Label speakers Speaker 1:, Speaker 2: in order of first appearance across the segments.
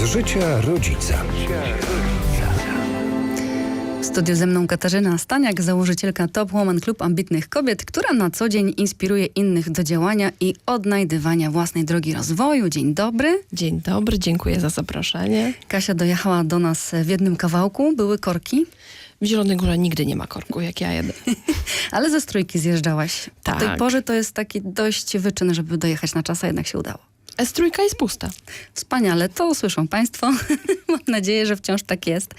Speaker 1: Z życia rodzica.
Speaker 2: W studiu ze mną Katarzyna Staniak, założycielka Top Woman Club Ambitnych Kobiet, która na co dzień inspiruje innych do działania i odnajdywania własnej drogi rozwoju. Dzień dobry.
Speaker 3: Dzień dobry, dziękuję za zaproszenie.
Speaker 2: Kasia dojechała do nas w jednym kawałku. Były korki,
Speaker 3: W Zielonej Górze nigdy nie ma korku, jak ja jedę.
Speaker 2: ale ze strójki zjeżdżałaś. Po tej
Speaker 3: Tak.
Speaker 2: porze to jest taki dość wyczyn, żeby dojechać na czas, a jednak się udało.
Speaker 3: S3 jest pusta.
Speaker 2: Wspaniale, to usłyszą Państwo. Mam nadzieję, że wciąż tak jest.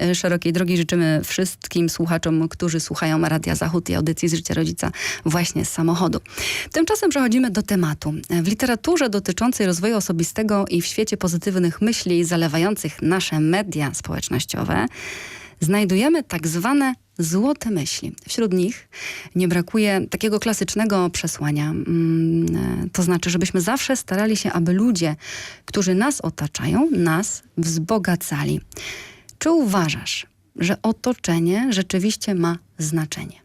Speaker 2: E, Szerokiej drogi życzymy wszystkim słuchaczom, którzy słuchają Radia Zachód i audycji z życia rodzica właśnie z samochodu. Tymczasem przechodzimy do tematu. E, W literaturze dotyczącej rozwoju osobistego i w świecie pozytywnych myśli zalewających nasze media społecznościowe znajdujemy tak zwane złote myśli. Wśród nich nie brakuje takiego klasycznego przesłania. Mm, e, To znaczy, żebyśmy zawsze starali się, aby ludzie, którzy nas otaczają, nas wzbogacali. Czy uważasz, że otoczenie rzeczywiście ma znaczenie?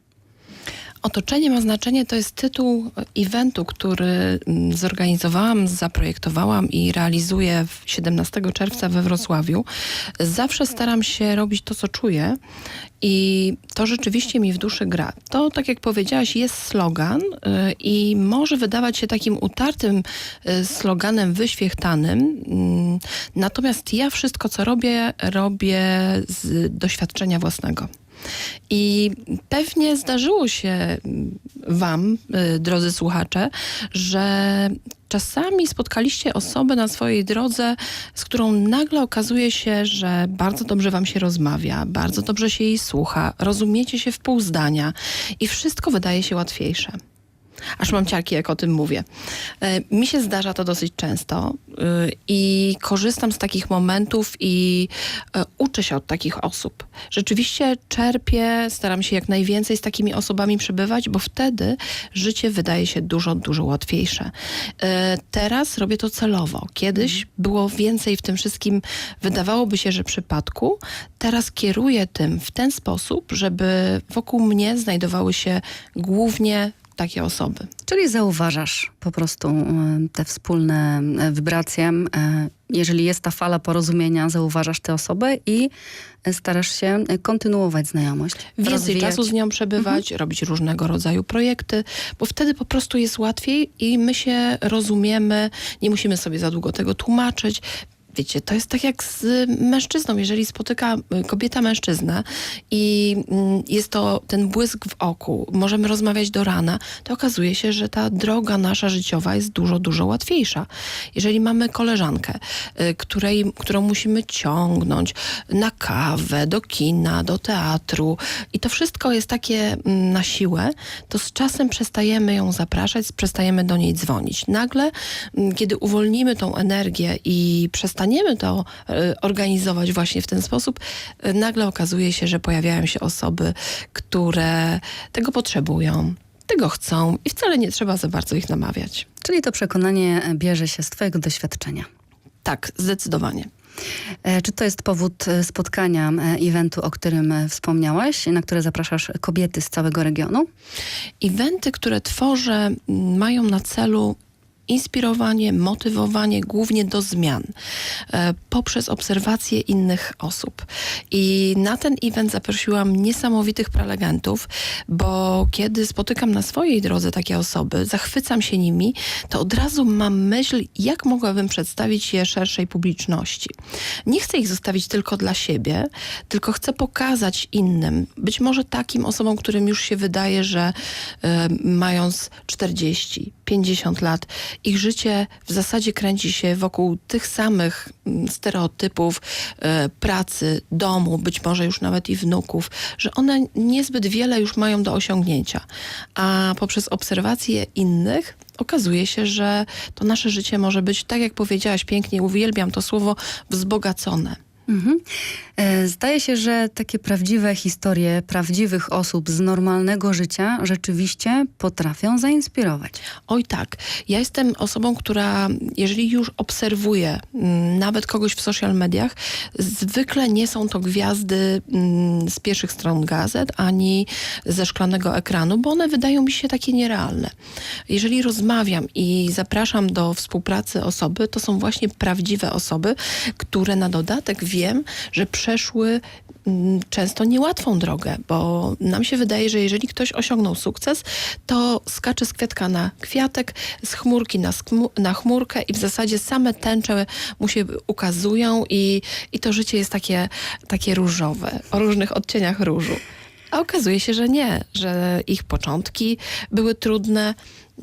Speaker 3: Otoczenie ma znaczenie, to jest tytuł eventu, który mm, zorganizowałam, zaprojektowałam i realizuję w 17 czerwca we Wrocławiu. Zawsze staram się robić to, co czuję i to rzeczywiście mi w duszy gra. To, tak jak powiedziałaś, jest slogan y, i może wydawać się takim utartym y, sloganem, wyświechtanym. Mm, Natomiast ja wszystko, co robię, robię z doświadczenia własnego. I pewnie zdarzyło się Wam, y, drodzy słuchacze, że czasami spotkaliście osobę na swojej drodze, z którą nagle okazuje się, że bardzo dobrze Wam się rozmawia, bardzo dobrze się jej słucha, rozumiecie się w pół zdania i wszystko wydaje się łatwiejsze. Aż mam ciarki, jak o tym mówię. E, Mi się zdarza to dosyć często y, i korzystam z takich momentów i e, uczę się od takich osób. Rzeczywiście czerpię, staram się jak najwięcej z takimi osobami przebywać, bo wtedy życie wydaje się dużo, dużo łatwiejsze. E, Teraz robię to celowo. Kiedyś było więcej w tym wszystkim, wydawałoby się, że przypadku. Teraz kieruję tym w ten sposób, żeby wokół mnie znajdowały się głównie takie osoby.
Speaker 2: Czyli zauważasz po prostu te wspólne wibracje. Jeżeli jest ta fala porozumienia, zauważasz tę osobę i starasz się kontynuować znajomość.
Speaker 3: Więcej
Speaker 2: rozwijać.
Speaker 3: czasu z nią przebywać, robić różnego rodzaju projekty, bo wtedy po prostu jest łatwiej i my się rozumiemy, nie musimy sobie za długo tego tłumaczyć. Wiecie, to jest tak jak z mężczyzną. Jeżeli spotyka y, kobieta mężczyznę i mm, jest to ten błysk w oku, możemy rozmawiać do rana, to okazuje się, że ta droga nasza życiowa jest dużo, dużo łatwiejsza. Jeżeli mamy koleżankę, y, której, którą musimy ciągnąć na kawę, do kina, do teatru i to wszystko jest takie mm, na siłę, to z czasem przestajemy ją zapraszać, przestajemy do niej dzwonić. Nagle, mm, kiedy uwolnimy tą energię i przestaniemy to y, organizować właśnie w ten sposób, y, nagle okazuje się, że pojawiają się osoby, które tego potrzebują, tego chcą i wcale nie trzeba za bardzo ich namawiać.
Speaker 2: Czyli to przekonanie e, bierze się z twojego doświadczenia.
Speaker 3: Tak, zdecydowanie.
Speaker 2: E, Czy to jest powód e, spotkania, e, eventu, o którym e, wspomniałaś, na które zapraszasz kobiety z całego regionu?
Speaker 3: Eventy, które tworzę, mają na celu inspirowanie, motywowanie głównie do zmian e, poprzez obserwacje innych osób. I na ten event zaprosiłam niesamowitych prelegentów, bo kiedy spotykam na swojej drodze takie osoby, zachwycam się nimi, to od razu mam myśl, jak mogłabym przedstawić je szerszej publiczności. Nie chcę ich zostawić tylko dla siebie, tylko chcę pokazać innym, być może takim osobom, którym już się wydaje, że e, mając 40, 50 lat, ich życie w zasadzie kręci się wokół tych samych mm, stereotypów e, pracy, domu, być może już nawet i wnuków, że one niezbyt wiele już mają do osiągnięcia. A poprzez obserwacje innych okazuje się, że to nasze życie może być, tak jak powiedziałaś pięknie, uwielbiam to słowo, wzbogacone.
Speaker 2: Mhm. E, Zdaje się, że takie prawdziwe historie prawdziwych osób z normalnego życia rzeczywiście potrafią zainspirować.
Speaker 3: Oj tak. Ja jestem osobą, która jeżeli już obserwuje mm, nawet kogoś w social mediach, zwykle nie są to gwiazdy mm, z pierwszych stron gazet, ani ze szklanego ekranu, bo one wydają mi się takie nierealne. Jeżeli rozmawiam i zapraszam do współpracy osoby, to są właśnie prawdziwe osoby, które na dodatek wiem, że przeszły mm, często niełatwą drogę, bo nam się wydaje, że jeżeli ktoś osiągnął sukces, to skacze z kwiatka na kwiatek, z chmurki na, na chmurkę i w zasadzie same tęcze mu się ukazują i, i to życie jest takie, takie różowe, o różnych odcieniach różu. A okazuje się, że nie, że ich początki były trudne,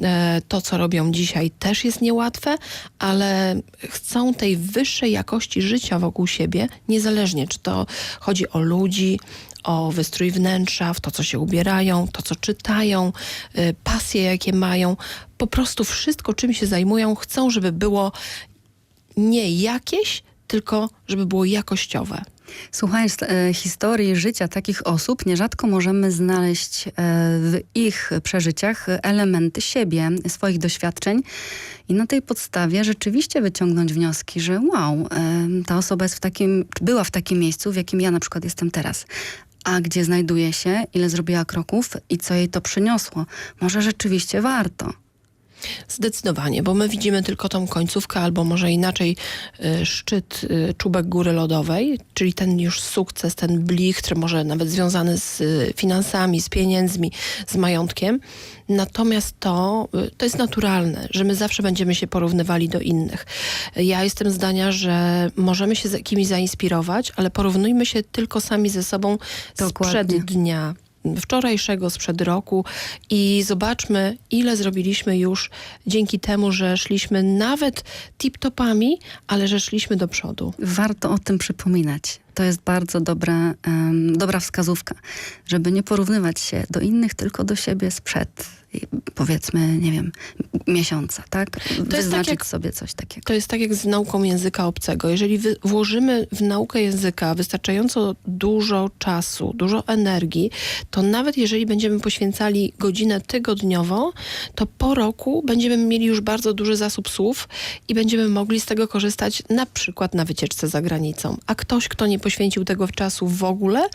Speaker 3: e, to, co robią dzisiaj, też jest niełatwe, ale chcą tej wyższej jakości życia wokół siebie, niezależnie czy to chodzi o ludzi, o wystrój wnętrza, w to, co się ubierają, to, co czytają, y, pasje, jakie mają. Po prostu wszystko, czym się zajmują, chcą, żeby było nie jakieś, tylko żeby było jakościowe.
Speaker 2: Słuchając e, historii życia takich osób, nierzadko możemy znaleźć e, w ich przeżyciach elementy siebie, swoich doświadczeń i na tej podstawie rzeczywiście wyciągnąć wnioski, że wow, e, ta osoba jest w takim, była w takim miejscu, w jakim ja na przykład jestem teraz. A gdzie znajduje się, ile zrobiła kroków i co jej to przyniosło? Może rzeczywiście warto.
Speaker 3: Zdecydowanie, bo my widzimy tylko tą końcówkę, albo może inaczej y, szczyt, y, czubek góry lodowej, czyli ten już sukces, ten blichtr, może nawet związany z y, finansami, z pieniędzmi, z majątkiem. Natomiast to, to jest naturalne, że my zawsze będziemy się porównywali do innych. Ja jestem zdania, że możemy się z kimś zainspirować, ale porównujmy się tylko sami ze sobą
Speaker 2: Dokładnie.
Speaker 3: sprzed dnia wczorajszego, sprzed roku i zobaczmy, ile zrobiliśmy już dzięki temu, że szliśmy nawet tip-topami, ale że szliśmy do przodu.
Speaker 2: Warto o tym przypominać. To jest bardzo dobra, em, dobra wskazówka, żeby nie porównywać się do innych, tylko do siebie sprzed, powiedzmy, nie wiem, miesiąca, tak? Wyznaczyć
Speaker 3: tak jak-
Speaker 2: sobie coś takiego.
Speaker 3: To jest tak jak z nauką języka obcego. Jeżeli wy, włożymy w naukę języka wystarczająco dużo czasu, dużo energii, to nawet jeżeli będziemy poświęcali godzinę tygodniowo, to po roku będziemy mieli już bardzo duży zasób słów i będziemy mogli z tego korzystać na przykład na wycieczce za granicą. A ktoś, kto nie poświęcił tego czasu w ogóle,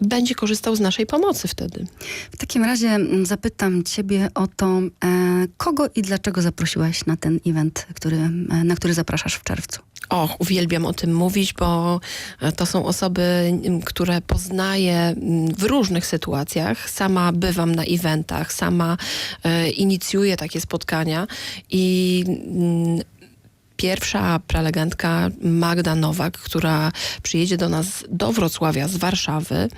Speaker 3: będzie korzystał z naszej pomocy wtedy.
Speaker 2: W takim razie mm, zapytam ciebie o to, e, kogo i dlaczego zaprosiłaś na ten event, który, e, na który zapraszasz w czerwcu?
Speaker 3: Och, uwielbiam o tym mówić, bo e, to są osoby, m, które poznaję m, w różnych sytuacjach. Sama bywam na eventach, sama inicjuję takie spotkania i mm, Pierwsza prelegentka Magda Nowak, która przyjedzie do nas do Wrocławia z Warszawy,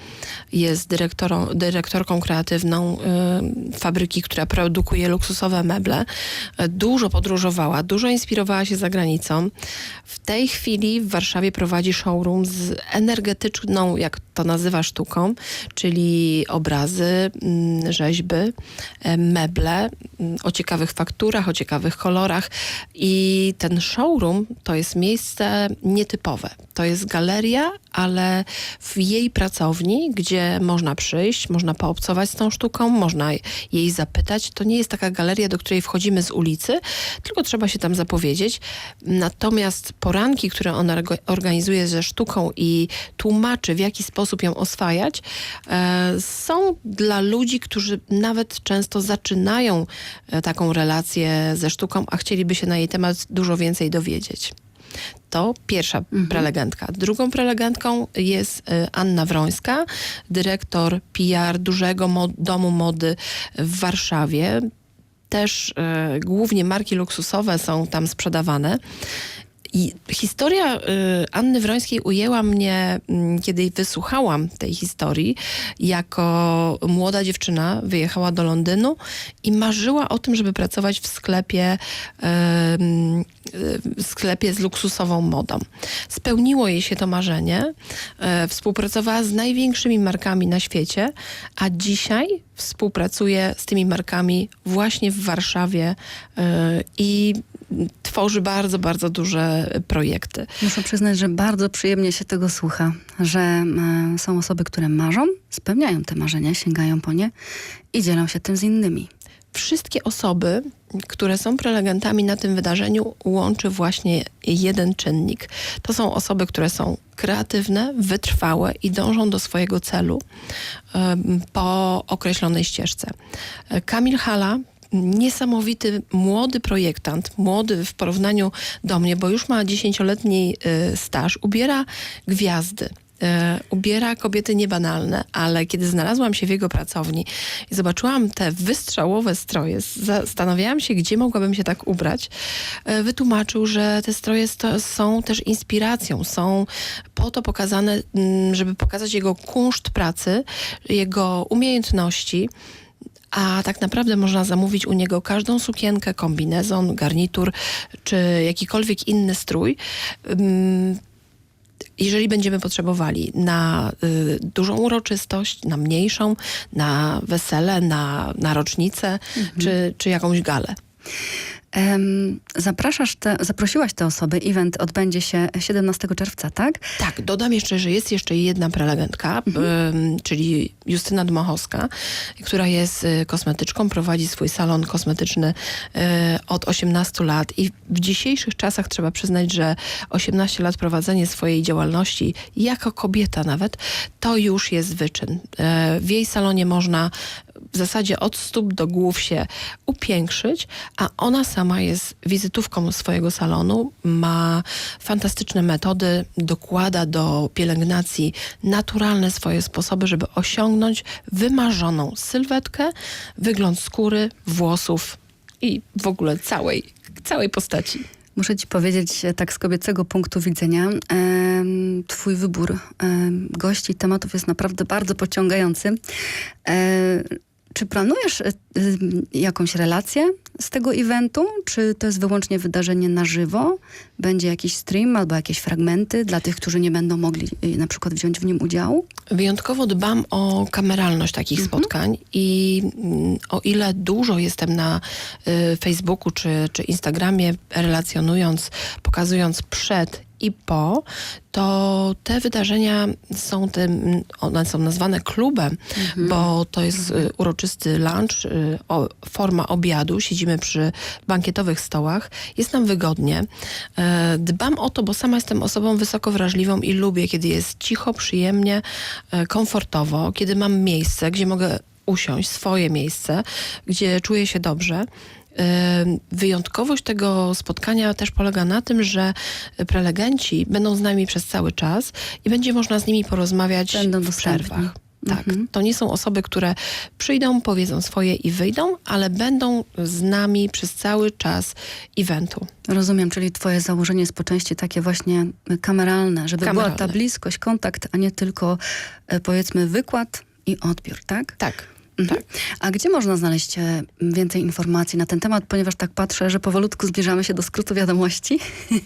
Speaker 3: jest dyrektorą, dyrektorką kreatywną y, fabryki, która produkuje luksusowe meble. E, Dużo podróżowała, dużo inspirowała się za granicą. W tej chwili w Warszawie prowadzi showroom z energetyczną, jak to nazywa, sztuką, czyli obrazy, mm, rzeźby, e, meble mm, o ciekawych fakturach, o ciekawych kolorach. I ten showroom to jest miejsce nietypowe. To jest galeria, ale w jej pracowni, gdzie można przyjść, można poobcować z tą sztuką, można jej zapytać. To nie jest taka galeria, do której wchodzimy z ulicy, tylko trzeba się tam zapowiedzieć. Natomiast poranki, które ona organizuje ze sztuką i tłumaczy, w jaki sposób ją oswajać, e, są dla ludzi, którzy nawet często zaczynają e, taką relację ze sztuką, a chcieliby się na jej temat dużo więcej dowiedzieć. To pierwsza prelegentka. Drugą prelegentką jest e, Anna Wrońska, dyrektor PR dużego mo- domu mody w Warszawie. Też e, głównie marki luksusowe są tam sprzedawane. I historia y, Anny Wrońskiej ujęła mnie, mm, kiedy wysłuchałam tej historii. Jako młoda dziewczyna wyjechała do Londynu i marzyła o tym, żeby pracować w sklepie, y, sklepie z luksusową modą. Spełniło jej się to marzenie. E, Współpracowała z największymi markami na świecie, a dzisiaj współpracuje z tymi markami właśnie w Warszawie i tworzy bardzo, bardzo duże projekty.
Speaker 2: Muszę przyznać, że bardzo przyjemnie się tego słucha, że e, są osoby, które marzą, spełniają te marzenia, sięgają po nie i dzielą się tym z innymi.
Speaker 3: Wszystkie osoby, które są prelegentami na tym wydarzeniu, łączy właśnie jeden czynnik. To są osoby, które są kreatywne, wytrwałe i dążą do swojego celu em, po określonej ścieżce. E, Kamil Hala, niesamowity młody projektant, młody w porównaniu do mnie, bo już ma dziesięcioletni y, staż, ubiera gwiazdy. e, Ubiera kobiety niebanalne, ale kiedy znalazłam się w jego pracowni i zobaczyłam te wystrzałowe stroje, zastanawiałam się, gdzie mogłabym się tak ubrać. E, Wytłumaczył, że te stroje są też inspiracją, są po to pokazane, mm, żeby pokazać jego kunszt pracy, jego umiejętności. A tak naprawdę można zamówić u niego każdą sukienkę, kombinezon, garnitur czy jakikolwiek inny strój. Jeżeli będziemy potrzebowali na y, dużą uroczystość, na mniejszą, na wesele, na, na rocznicę czy, czy jakąś galę.
Speaker 2: Zapraszasz te, zaprosiłaś te osoby, event odbędzie się 17 czerwca, tak?
Speaker 3: Tak, dodam jeszcze, że jest jeszcze jedna prelegentka, ym, czyli Justyna Dmochowska, która jest y, kosmetyczką, prowadzi swój salon kosmetyczny y, od 18 lat i w dzisiejszych czasach trzeba przyznać, że 18 lat prowadzenie swojej działalności, jako kobieta nawet, to już jest wyczyn. Y, w jej salonie można w zasadzie od stóp do głów się upiększyć, a ona sama jest wizytówką swojego salonu, ma fantastyczne metody, dokłada do pielęgnacji naturalne swoje sposoby, żeby osiągnąć wymarzoną sylwetkę, wygląd skóry, włosów i w ogóle całej, całej postaci.
Speaker 2: Muszę ci powiedzieć e, tak z kobiecego punktu widzenia, em, twój wybór em, gości, tematów jest naprawdę bardzo pociągający. E, czy planujesz e, ym, jakąś relację z tego eventu? Czy to jest wyłącznie wydarzenie na żywo? Będzie jakiś stream albo jakieś fragmenty dla tych, którzy nie będą mogli y, na przykład wziąć w nim udziału?
Speaker 3: Wyjątkowo dbam o kameralność takich spotkań i mm, o ile dużo jestem na y, Facebooku czy, czy Instagramie relacjonując, pokazując przed i po, to te wydarzenia są tym, one są nazwane klubem, bo to jest y, uroczysty lunch, y, forma obiadu, siedzimy przy bankietowych stołach, jest nam wygodnie. E, Dbam o to, bo sama jestem osobą wysoko wrażliwą i lubię, kiedy jest cicho, przyjemnie, e, komfortowo, kiedy mam miejsce, gdzie mogę usiąść, swoje miejsce, gdzie czuję się dobrze. Wyjątkowość tego spotkania też polega na tym, że prelegenci będą z nami przez cały czas i będzie można z nimi porozmawiać
Speaker 2: Będą
Speaker 3: w
Speaker 2: dostępni.
Speaker 3: przerwach. Tak,
Speaker 2: Mhm.
Speaker 3: to nie są osoby, które przyjdą, powiedzą swoje i wyjdą, ale będą z nami przez cały czas eventu.
Speaker 2: Rozumiem, czyli twoje założenie jest po części takie właśnie kameralne, żeby była
Speaker 3: Kameralne.
Speaker 2: ta bliskość, kontakt, a nie tylko e, powiedzmy wykład i odbiór, tak?
Speaker 3: Tak,
Speaker 2: Mhm.
Speaker 3: tak.
Speaker 2: A gdzie można znaleźć e, więcej informacji na ten temat, ponieważ tak patrzę, że powolutku zbliżamy się do skrótu wiadomości,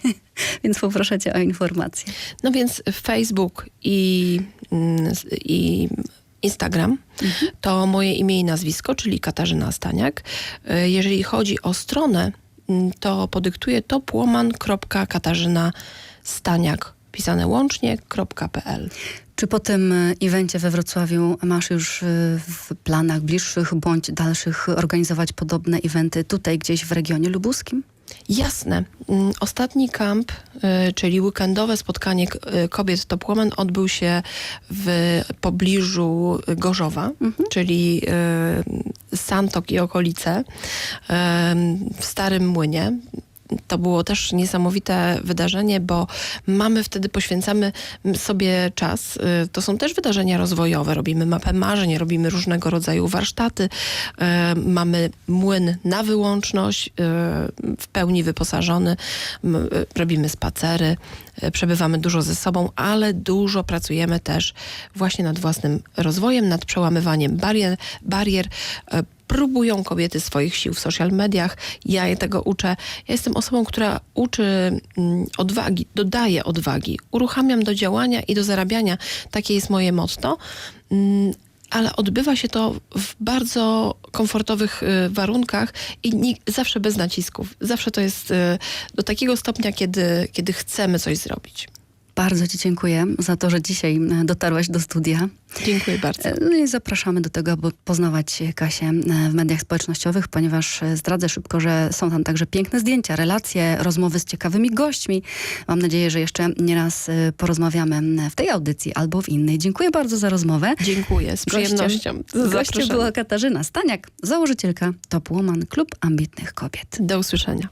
Speaker 2: więc poproszę cię o informacje.
Speaker 3: No więc Facebook i, mm, i Instagram to moje imię i nazwisko, czyli Katarzyna Staniak. E, Jeżeli chodzi o stronę, mm, to podyktuję topwoman.katarzyna Staniak pisane łącznie.pl.
Speaker 2: Czy po tym e, evencie we Wrocławiu masz już e, w planach bliższych bądź dalszych organizować podobne eventy tutaj gdzieś w regionie lubuskim?
Speaker 3: Jasne. Mm, Ostatni kamp, y, czyli weekendowe spotkanie kobiet Top Woman odbył się w pobliżu Gorzowa, czyli y, Santok i okolice, w Starym Młynie. To było też niesamowite wydarzenie, bo mamy wtedy, poświęcamy sobie czas. Y, To są też wydarzenia rozwojowe. Robimy mapę marzeń, robimy różnego rodzaju warsztaty. y, Mamy młyn na wyłączność, y, w pełni wyposażony. Robimy spacery, przebywamy dużo ze sobą, ale dużo pracujemy też właśnie nad własnym rozwojem, nad przełamywaniem barier, barier próbują kobiety swoich sił w social mediach. Ja je tego uczę. Ja jestem osobą, która uczy mm, odwagi, dodaje odwagi, uruchamiam do działania i do zarabiania. Takie jest moje motto. Mm, ale odbywa się to w bardzo komfortowych y, warunkach i nie, zawsze bez nacisków. Zawsze to jest y, do takiego stopnia, kiedy, kiedy chcemy coś zrobić.
Speaker 2: Bardzo Ci dziękuję za to, że dzisiaj e, dotarłaś do studia.
Speaker 3: Dziękuję bardzo.
Speaker 2: E, no i zapraszamy do tego, aby poznawać Kasię e, w mediach społecznościowych, ponieważ zdradzę szybko, że są tam także piękne zdjęcia, relacje, rozmowy z ciekawymi gośćmi. Mam nadzieję, że jeszcze nieraz porozmawiamy w tej audycji albo w innej. Dziękuję bardzo za rozmowę.
Speaker 3: Dziękuję, z przyjemnością.
Speaker 2: Gościem była Katarzyna Staniak, założycielka Top Woman, Klub Ambitnych Kobiet.
Speaker 3: Do usłyszenia.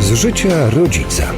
Speaker 1: Z życia rodzica.